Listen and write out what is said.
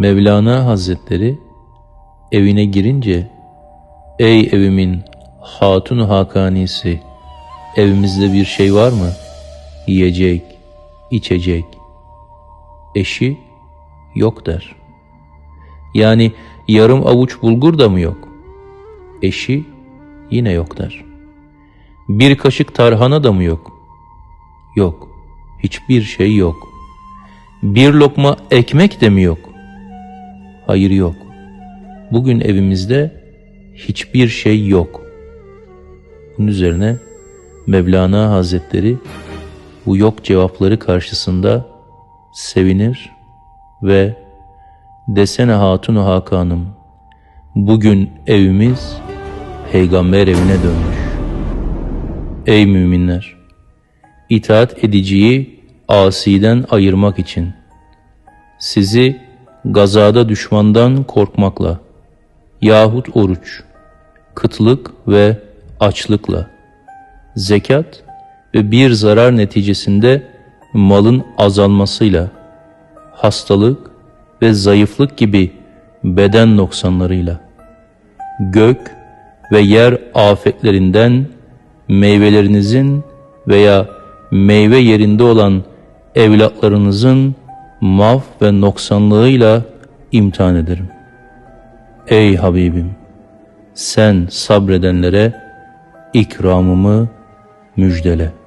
Mevlana Hazretleri evine girince Ey evimin hatun hakanisi evimizde bir şey var mı? Yiyecek, içecek. Eşi yok der. Yani yarım avuç bulgur da mı yok? Eşi yine yok der. Bir kaşık tarhana da mı yok? Yok. Hiçbir şey yok. Bir lokma ekmek de mi yok? Hayır yok. Bugün evimizde hiçbir şey yok. Bunun üzerine Mevlana Hazretleri bu yok cevapları karşısında sevinir ve desene Hatun-u Hakanım bugün evimiz peygamber evine dönmüş. Ey müminler! itaat ediciyi asiden ayırmak için sizi gazada düşmandan korkmakla yahut oruç, kıtlık ve açlıkla, zekat ve bir zarar neticesinde malın azalmasıyla, hastalık ve zayıflık gibi beden noksanlarıyla, gök ve yer afetlerinden meyvelerinizin veya meyve yerinde olan evlatlarınızın maf ve noksanlığıyla imtihan ederim. Ey Habibim! Sen sabredenlere ikramımı müjdele.''